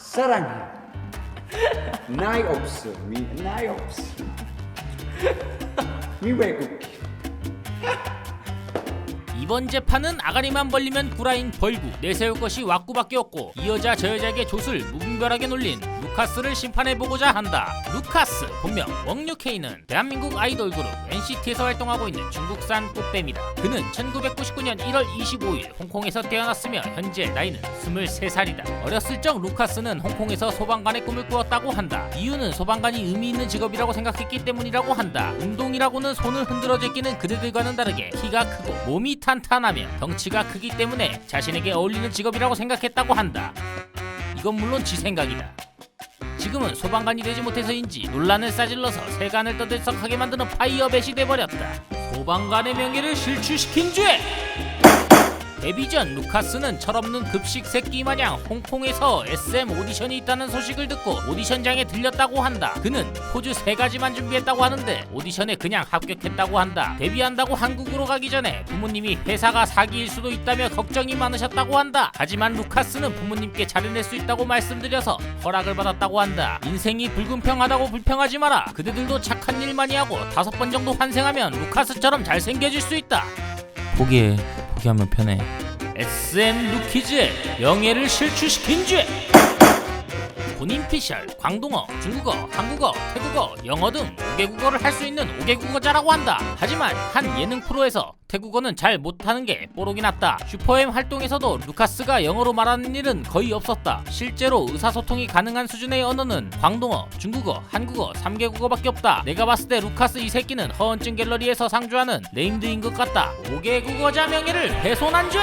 사랑해. 나이 없어. 미 나이 없어. 미 외국인. 이번 재판은 아가리만 벌리면 구라인 벌구 내세울 것이 왁구밖에 없고 이 여자 저 여자에게 조 무분별하게 놀린 루카스를 심판해보고자 한다. 루카스 본명 웡유케이는 대한민국 아이돌 그룹 NCT에서 활동하고 있는 중국산 꽃뱀이다. 그는 1999년 1월 25일 홍콩에서 태어났으며 현재 나이는 23살이다. 어렸을 적 루카스는 홍콩에서 소방관의 꿈을 꾸었다고 한다. 이유는 소방관이 의미 있는 직업이라고 생각했기 때문이라고 한다. 운동이라고는 손을 흔들어 제끼는 그대들과는 다르게 키가 크고 몸이 탄 탄하며 덩치가 크기 때문에 자신에게 어울리는 직업이라고 생각했다고 한다. 이건 물론 지 생각이다. 지금은 소방관이 되지 못해서인지 논란을 싸질러서 세간을 떠들썩하게 만드는 파이어벳이 돼버렸다. 소방관의 명예를 실추시킨 죄! 데뷔 전 루카스는 철없는 급식 새끼 마냥 홍콩에서 SM 오디션이 있다는 소식을 듣고 오디션장에 들렸다고 한다. 그는 포즈 세 가지만 준비했다고 하는데 오디션에 그냥 합격했다고 한다. 데뷔한다고 한국으로 가기 전에 부모님이 회사가 사기일 수도 있다며 걱정이 많으셨다고 한다. 하지만 루카스는 부모님께 잘해낼 수 있다고 말씀드려서 허락을 받았다고 한다. 인생이 불공평하다고 불평하지 마라. 그대들도 착한 일 많이 하고 다섯 번 정도 환생하면 루카스처럼 잘생겨질 수 있다. 포기해. 포기하면 편해. SM 루키즈의 명예를 실추시킨 죄. 본인 피셜, 광동어, 중국어, 한국어, 태국어, 영어 등 5개국어를 할 수 있는 5개국어자라고 한다. 하지만 한 예능 프로에서 태국어는 잘 못하는 게 뽀록이 났다. 슈퍼엠 활동에서도 루카스가 영어로 말하는 일은 거의 없었다. 실제로 의사소통이 가능한 수준의 언어는 광동어, 중국어, 한국어 3개국어밖에 없다. 내가 봤을 때 루카스 이 새끼는 허언증 갤러리에서 상주하는 네임드인 것 같다. 5개국어자 명예를 훼손한 죄!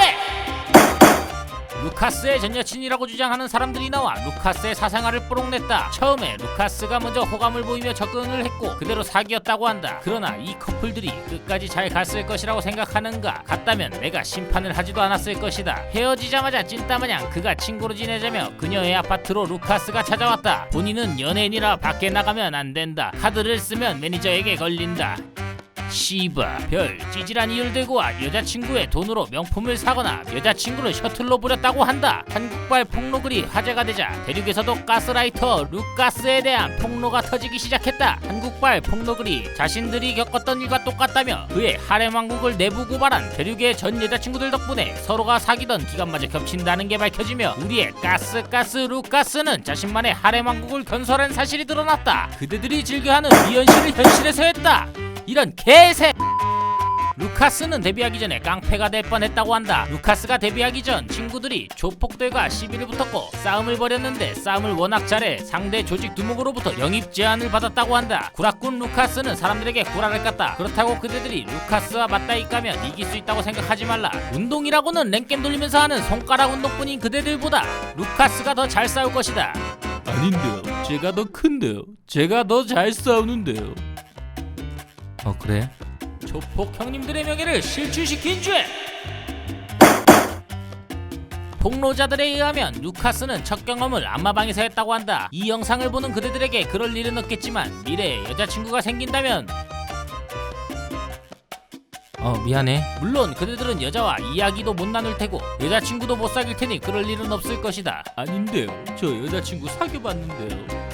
루카스의 전 여친이라고 주장하는 사람들이 나와 루카스의 사생활을 뽀록냈다. 처음에 루카스가 먼저 호감을 보이며 접근을 했고 그대로 사귀었다고 한다. 그러나 이 커플들이 끝까지 잘 갔을 것이라고 생각하는가? 갔다면 내가 심판을 하지도 않았을 것이다. 헤어지자마자 찐따마냥 그가 친구로 지내자며 그녀의 아파트로 루카스가 찾아왔다. 본인은 연예인이라 밖에 나가면 안 된다. 카드를 쓰면 매니저에게 걸린다. 씨바 별 찌질한 이유를 들고 와 여자친구의 돈으로 명품을 사거나 여자친구를 셔틀로 부렸다고 한다. 한국발 폭로글이 화제가 되자 대륙에서도 가스라이터 루카스에 대한 폭로가 터지기 시작했다. 한국발 폭로글이 자신들이 겪었던 일과 똑같다며 그의 하렘 왕국을 내부 고발한 대륙의 전 여자친구들 덕분에 서로가 사귀던 기간마저 겹친다는 게 밝혀지며 우리의 가스가스 루카스는 자신만의 하렘 왕국을 건설한 사실이 드러났다. 그대들이 즐겨하는 미연실을 현실에서 했다 이런 개새 루카스는 데뷔하기 전에 깡패가 될 뻔했다고 한다. 루카스가 데뷔하기 전 친구들이 조폭들과 시비를 붙었고 싸움을 벌였는데 싸움을 워낙 잘해 상대 조직 두목으로부터 영입 제안을 받았다고 한다. 구라꾼 루카스는 사람들에게 구라를 깠다. 그렇다고 그대들이 루카스와 맞다이 까면 이길 수 있다고 생각하지 말라. 운동이라고는 랭겜 돌리면서 하는 손가락 운동뿐인 그대들보다 루카스가 더 잘 싸울 것이다. 아닌데요. 제가 더 큰데요. 제가 더 잘 싸우는데요. 어 그래? 조폭 형님들의 명예를 실추시킨 죄. 폭로자들에 의하면 루카스는 첫 경험을 안마방에서 했다고 한다. 이 영상을 보는 그대들에게 그럴 일은 없겠지만 미래에 여자친구가 생긴다면 어 미안해 물론 그대들은 여자와 이야기도 못 나눌 테고 여자친구도 못 사귈 테니 그럴 일은 없을 것이다 아닌데요 저 여자친구 사귀어봤는데요 아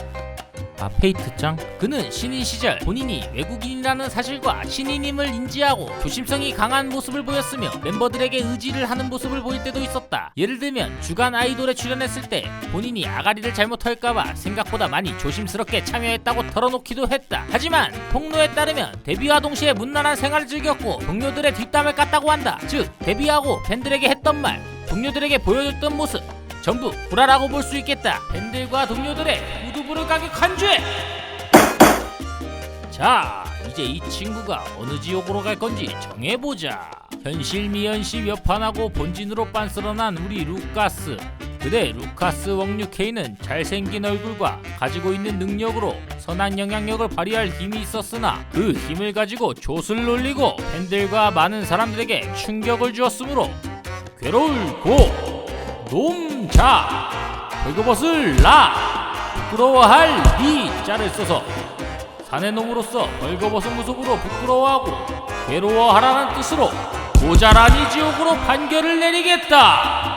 페이트짱? 그는 신인 시절 본인이 외국인이라는 사실과 신인임을 인지하고 조심성이 강한 모습을 보였으며 멤버들에게 의지를 하는 모습을 보일 때도 있었다. 예를 들면 주간 아이돌에 출연했을 때 본인이 아가리를 잘못할까봐 생각보다 많이 조심스럽게 참여했다고 털어놓기도 했다. 하지만 폭로에 따르면 데뷔와 동시에 문란한 생활을 즐겼고 동료들의 뒷담을 깠다고 한다. 즉 데뷔하고 팬들에게 했던 말, 동료들에게 보여줬던 모습 전부 구라라고 볼 수 있겠다. 팬들과 동료들의 무두부를 가격한 죄. 자, 이제 이 친구가 어느 지옥으로 갈 건지 정해보자. 현실 미연시 몇판하고 본진으로 빤스런한 우리 루카스. 그대 루카스 웡유케이는 잘생긴 얼굴과 가지고 있는 능력으로 선한 영향력을 발휘할 힘이 있었으나 그 힘을 가지고 조 놀리고 팬들과 많은 사람들에게 충격을 주었으므로 괴로울 고 놈자 벌거벗을 나 부끄러워할 니 자를 써서 사내 놈으로서 벌거벗은 모습으로 부끄러워하고 괴로워하라는 뜻으로 모자라니 지옥으로 판결을 내리겠다